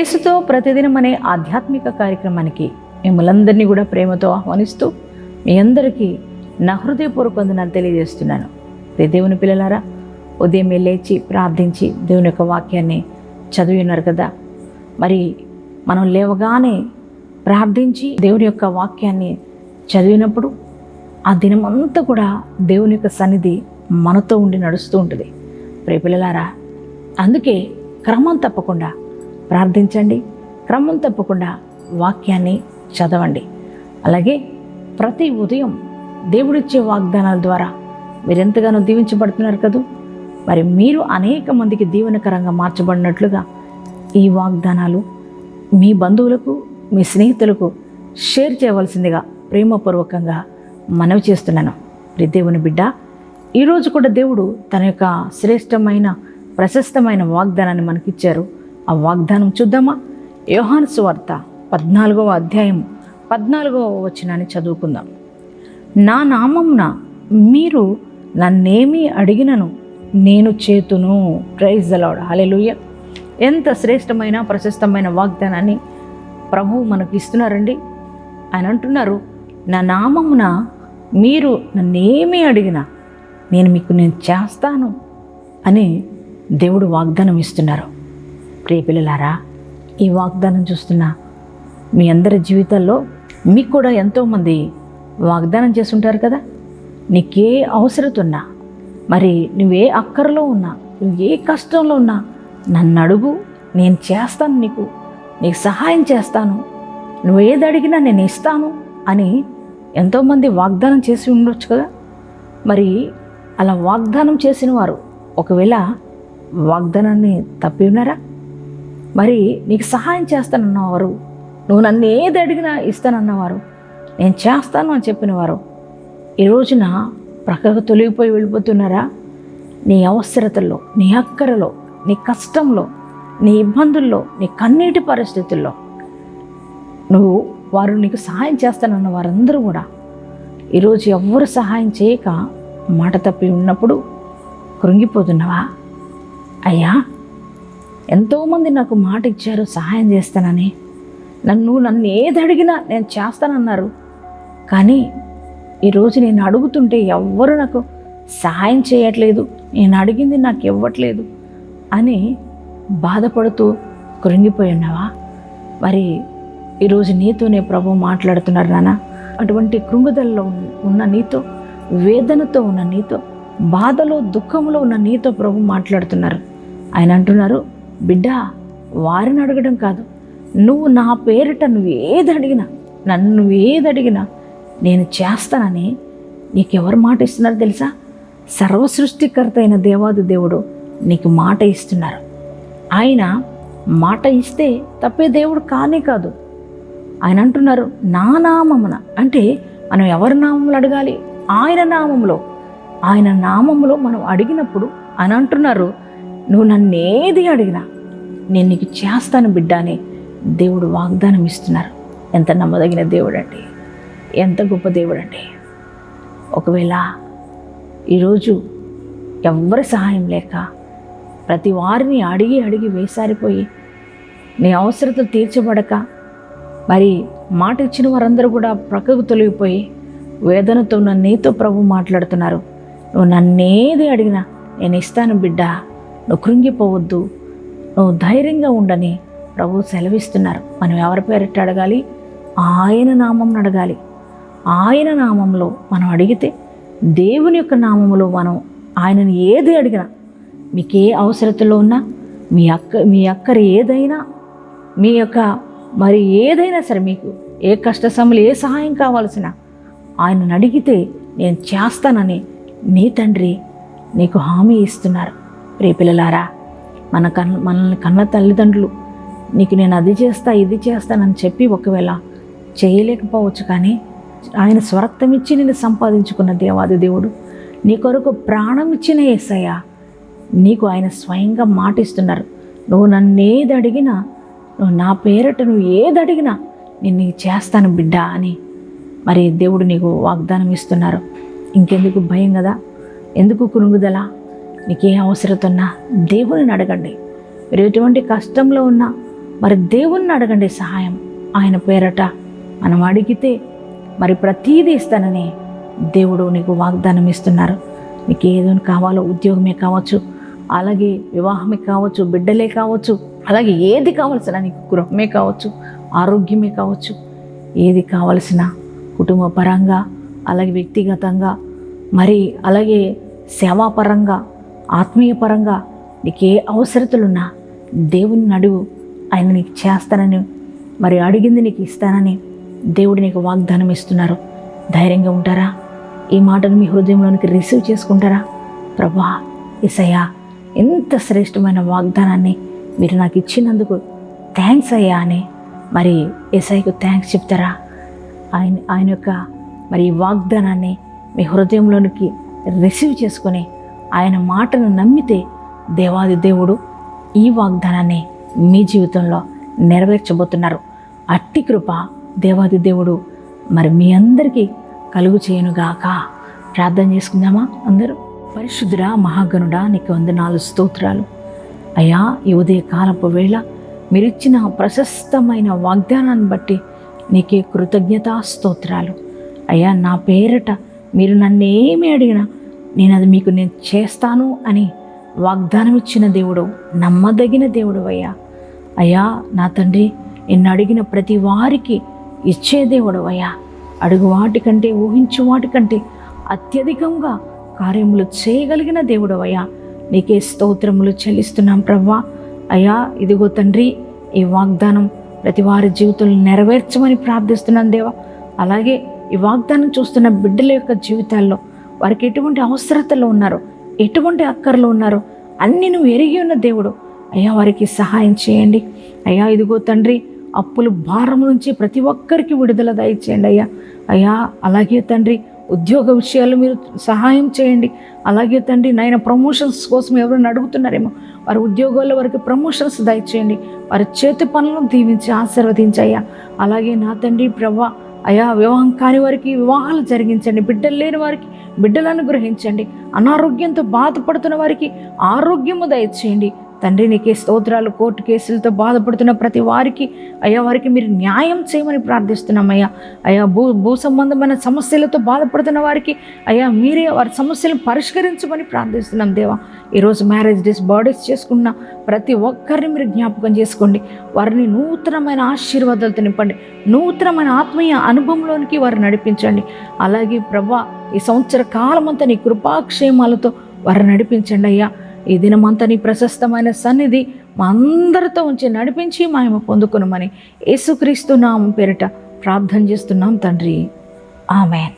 యేసుతో ప్రతిదినం అనే ఆధ్యాత్మిక కార్యక్రమానికి మిమ్మల్ందరినీ కూడా ప్రేమతో ఆహ్వానిస్తూ మీ అందరికీ నా హృదయపూర్వక వందనాలు తెలియజేస్తున్నాను. రే దేవుని పిల్లలారా ఉదయం లేచి ప్రార్థించి దేవుని యొక్క వాక్యాన్ని చదివి ఉన్నారు కదా? మరి మనం లేవగానే ప్రార్థించి దేవుని యొక్క వాక్యాన్ని చదివినప్పుడు ఆ దినమంతా కూడా దేవుని యొక్క సన్నిధి మనతో ఉండి నడుస్తూ ఉంటుంది. ప్రియ పిల్లలారా అందుకే క్రమం తప్పకుండా ప్రార్థించండి. క్రమం తప్పకుండా వాక్యాన్ని చదవండి. అలాగే ప్రతి ఉదయం దేవుడిచ్చే వాగ్దానాల ద్వారా మీరు ఎంతగానో దీవించబడుతున్నారు కదూ? మరి మీరు అనేక మందికి దీవెనకరంగా మార్చబడినట్లుగా ఈ వాగ్దానాలు మీ బంధువులకు మీ స్నేహితులకు షేర్ చేయవలసిందిగా ప్రేమపూర్వకంగా మనవి చేస్తున్నాను. మరి దేవుని బిడ్డ ఈరోజు కూడా దేవుడు తన యొక్క శ్రేష్టమైన ప్రశస్తమైన వాగ్దానాన్ని మనకిచ్చారు. ఆ వాగ్దానం చూద్దామా? యోహాను సువార్త పద్నాలుగవ అధ్యాయం పద్నాలుగవ వచనాన్ని చదువుకుందాం. నా నామంన మీరు నన్నేమీ అడిగినను నేను చేతును. ప్రైజ్ దలాడ్ హలెలుయ్య ఎంత శ్రేష్టమైన ప్రశస్తమైన వాగ్దానాన్ని ప్రభువు మనకు ఇస్తున్నారండి. ఆయన అంటున్నారు నా నామమున మీరు నన్నేమీ అడిగినా నేను మీకు నేను చేస్తాను అని దేవుడు వాగ్దానం ఇస్తున్నారు. ప్రియపిల్లలారా ఈ వాగ్దానం చూస్తున్న మీ అందరి జీవితాల్లో మీకు కూడా ఎంతోమంది వాగ్దానం చేస్తుంటారు కదా? నీకే అవసరత ఉన్నా మరి నువ్వే అక్కరలో ఉన్నా నువ్వు ఏ కష్టంలో ఉన్నా నన్ను అడుగు నేను చేస్తాను నీకు నీకు సహాయం చేస్తాను నువ్వు ఏది అడిగినా నేను ఇస్తాను అని ఎంతోమంది వాగ్దానం చేసి ఉండొచ్చు కదా? మరి అలా వాగ్దానం చేసిన వారు ఒకవేళ వాగ్దానాన్ని తప్పి ఉన్నారా? మరి నీకు సహాయం చేస్తానన్నవారు. నువ్వు నన్ను ఏది అడిగినా ఇస్తానన్నవారు. నేను చేస్తాను అని చెప్పినవారు. ఈ రోజున ప్రక్కకు తొలగిపోయి వెళ్ళిపోతున్నారా? నీ అవసరతల్లో నీ అక్కరలో నీ కష్టంలో నీ ఇబ్బందుల్లో నీ కన్నీటి పరిస్థితుల్లో. నువ్వు వారు నీకు సహాయం చేస్తానన్న వారందరూ కూడా ఈరోజు ఎవ్వరు సహాయం చేయక మాట తప్పి ఉన్నప్పుడు కృంగిపోతున్నావా? అయ్యా ఎంతోమంది నాకు మాట ఇచ్చారు సహాయం చేస్తానని. నన్ను నన్ను ఏది అడిగినా నేను చేస్తానన్నారు. కానీ ఈరోజు నేను అడుగుతుంటే ఎవ్వరు నాకు సహాయం చేయట్లేదు. నేను అడిగింది నాకు ఇవ్వట్లేదు అని బాధపడుతూ కృంగిపోయి ఉన్నావా? మరి ఈరోజు నీతోనే ప్రభు మాట్లాడుతున్నారు నాన్న అటువంటి కృంగుదలలో ఉన్న నీతో వేదనతో ఉన్న నీతో బాధలో దుఃఖంలో ఉన్న నీతో ప్రభు మాట్లాడుతున్నారు. ఆయన అంటున్నారు బిడ్డ వారిని అడగడం కాదు. నువ్వు నా పేరిట నువ్వు ఏది అడిగినా నన్ను ఏది అడిగినా నేను చేస్తానని నీకెవరు మాట ఇస్తున్నారు తెలుసా? సర్వసృష్టికర్త అయిన దేవాది దేవుడు నీకు మాట ఇస్తున్నారు. ఆయన మాట ఇస్తే తప్పే దేవుడు కానే కాదు. ఆయన అంటున్నారు నా నామమున. అంటే మనం ఎవరి నామంలో అడగాలి? ఆయన నామంలో ఆయన నామంలో మనం అడిగినప్పుడు ఆయన అంటున్నారు నువ్వు నన్ను ఏది అడిగినా నేను నీకు చేస్తాను బిడ్డ అని దేవుడు వాగ్దానం ఇస్తున్నారు. ఎంత నమ్మదగిన దేవుడు అండి ఎంత గొప్ప దేవుడు అండి ఒకవేళ ఈరోజు ఎవరి సహాయం లేక ప్రతి వారిని అడిగి అడిగి వేసారిపోయి నీ అవసరతలు తీర్చబడక మరి మాట ఇచ్చిన వారందరూ కూడా ప్రక్కకు తొలగిపోయి వేదనతో నన్ను నీతో ప్రభు మాట్లాడుతున్నారు. నువ్వు నన్నేది అడిగినా నేను ఇస్తాను బిడ్డా. నువ్వు కృంగిపోవద్దు. నువ్వు ధైర్యంగా ఉండని ప్రభు సెలవిస్తున్నారు. మనం ఎవరి పేరిట అడగాలి? ఆయన నామం అడగాలి. ఆయన నామంలో మనం అడిగితే దేవుని యొక్క నామంలో మనం ఆయనను ఏది అడిగినా మీకు ఏ అవసరతలో ఉన్నా మీ అక్క మీ అక్కర ఏదైనా మీ యొక్క మరి ఏదైనా సరే మీకు ఏ కష్ట సమలు ఏ సహాయం కావాల్సిన ఆయనను అడిగితే నేను చేస్తానని నీ తండ్రి నీకు హామీ ఇస్తున్నారు. ప్రియపిల్లలారా మన కన్ మనల్ని కన్న తల్లిదండ్రులు నీకు నేను అది చేస్తా ఇది చేస్తానని చెప్పి ఒకవేళ చేయలేకపోవచ్చు కానీ ఆయన స్వరక్తం ఇచ్చి నేను సంపాదించుకున్న దేవాది దేవుడు నీ కొరకు ప్రాణం ఇచ్చిన ఏసయ్య నీకు ఆయన స్వయంగా మాటిస్తున్నారు. నువ్వు నన్ను ఏది అడిగినా నువ్వు నా పేరట నువ్వు ఏది అడిగినా నేను నీకు చేస్తాను బిడ్డ అని మరి దేవుడు నీకు వాగ్దానం ఇస్తున్నారు. ఇంకెందుకు భయం కదా? ఎందుకు నీకే అవసరత ఉన్నా దేవుని అడగండి. మీరు ఎటువంటి కష్టంలో ఉన్నా మరి దేవుణ్ణి అడగండి సహాయం. ఆయన పేరట మనం అడిగితే మరి ప్రతీది ఇస్తానని దేవుడు నీకు వాగ్దానం ఇస్తున్నారు. నీకు ఏదో కావాలో ఉద్యోగమే కావచ్చు అలాగే వివాహమే కావచ్చు బిడ్డలే కావచ్చు అలాగే ఏది కావాల్సిన నీకు గృహమే కావచ్చు ఆరోగ్యమే కావచ్చు ఏది కావలసిన కుటుంబ పరంగా అలాగే వ్యక్తిగతంగా మరి అలాగే సేవాపరంగా ఆత్మీయపరంగా నీకే నీకు ఏ అవసరతలున్నా దేవుని అడుగు ఆయన నీకు చేస్తానని మరి అడిగింది నీకు ఇస్తానని దేవుడు నీకు వాగ్దానం ఇస్తున్నారు. ధైర్యంగా ఉంటారా? ఈ మాటను మీ హృదయంలోనికి రిసీవ్ చేసుకుంటారా? ప్రభా ఇసయ్యా ఎంత శ్రేష్టమైన వాగ్దానాన్ని మీరు నాకు ఇచ్చినందుకు థ్యాంక్స్ అయ్యా అని మరి ఎస్ఐకు థ్యాంక్స్ చెప్తారా? ఆయన ఆయన యొక్క మరి వాగ్దానాన్ని మీ హృదయంలోనికి రిసీవ్ చేసుకొని ఆయన మాటను నమ్మితే దేవాది దేవుడు ఈ వాగ్దానాన్ని మీ జీవితంలో నెరవేర్చబోతున్నారు. అట్టి కృప దేవాది దేవుడు మరి మీ అందరికీ కలుగు చేయనుగాక ప్రార్థన చేసుకుందామా అందరూ? పరిశుద్ధుడా మహాగణుడా నీకు వందనాలు స్తోత్రాలు. అయ్యా ఈ ఉదయ కాలపు వేళ మీరిచ్చిన ప్రశస్తమైన వాగ్దానాన్ని బట్టి నీకే కృతజ్ఞతా స్తోత్రాలు. అయ్యా నా పేరట మీరు నన్ను ఏమి అడిగినా నేను అది మీకు నేను చేస్తాను అని వాగ్దానం ఇచ్చిన దేవుడు నమ్మదగిన దేవుడు అయ్యా. అయ్యా నా తండ్రి నిన్ను అడిగిన ప్రతి వారికి ఇచ్చే దేవుడు అయ్యా. అడుగు వాటికంటే ఊహించు వాటికంటే అత్యధికంగా కార్యములు చేయగలిగిన దేవుడు అయ్యా. నీకే స్తోత్రములు చెల్లిస్తున్నాం ప్రవ్వా. అయ్యా ఇదిగో తండ్రి ఈ వాగ్దానం ప్రతి వారి జీవితంలో నెరవేర్చమని ప్రార్థిస్తున్నాను దేవా. అలాగే ఈ వాగ్దానం చూస్తున్న బిడ్డల యొక్క జీవితాల్లో వారికి ఎటువంటి అవసరతలో ఉన్నారో ఎటువంటి అక్కర్లు ఉన్నారో అన్ని నువ్వు ఎరిగి ఉన్న దేవుడు. అయ్యా వారికి సహాయం చేయండి. అయ్యా ఇదిగో తండ్రి అప్పులు భారం నుంచి ప్రతి ఒక్కరికి విడుదల దయచేయండి అయ్యా. అయ్యా అలాగే తండ్రి ఉద్యోగ విషయాలు మీరు సహాయం చేయండి. అలాగే తండ్రి నాయన ప్రమోషన్స్ కోసం ఎవరైనా అడుగుతున్నారేమో వారి ఉద్యోగాల్లో వారికి ప్రమోషన్స్ దయచేయండి. వారి చేతి పనులను దీవించి ఆశీర్వదించయ్యా. అలాగే నా తండ్రి ప్రవ్వ అయా వివాహం కాని వారికి వివాహాలు జరిగించండి బిడ్డలు లేని వారికి బిడ్డలను గ్రహించండి అనారోగ్యంతో బాధపడుతున్న వారికి ఆరోగ్యము దయచేయండి. తండ్రి నీకే స్తోత్రాలు కోర్టు కేసులతో బాధపడుతున్న ప్రతి వారికి అయ్యా వారికి మీరు న్యాయం చేయమని ప్రార్థిస్తున్నామయ్యా. అయ్యా అయ్యా భూ భూ సంబంధమైన సమస్యలతో బాధపడుతున్న వారికి అయ్యా మీరే వారి సమస్యలను పరిష్కరించమని ప్రార్థిస్తున్నాం దేవా. ఈరోజు మ్యారేజ్ డేస్ బర్త్డేస్ చేసుకున్న ప్రతి ఒక్కరిని మీరు జ్ఞాపకం చేసుకోండి. వారిని నూతనమైన ఆశీర్వాదాలతో నింపండి. నూతనమైన ఆత్మీయ అనుభవంలోనికి వారిని నడిపించండి. అలాగే ప్రభా ఈ సంవత్సర కాలమంతా నీ కృపాక్షేమాలతో వారిని నడిపించండి అయ్యా. ఈ దినమంతా నీ ప్రశస్తమైన సన్నిధి మా అందరితో ఉంచి నడిపించి మేము పొందుకునమని యేసుక్రీస్తు నామం పేరిట ప్రార్థన చేస్తున్నాం తండ్రి. ఆమెన్.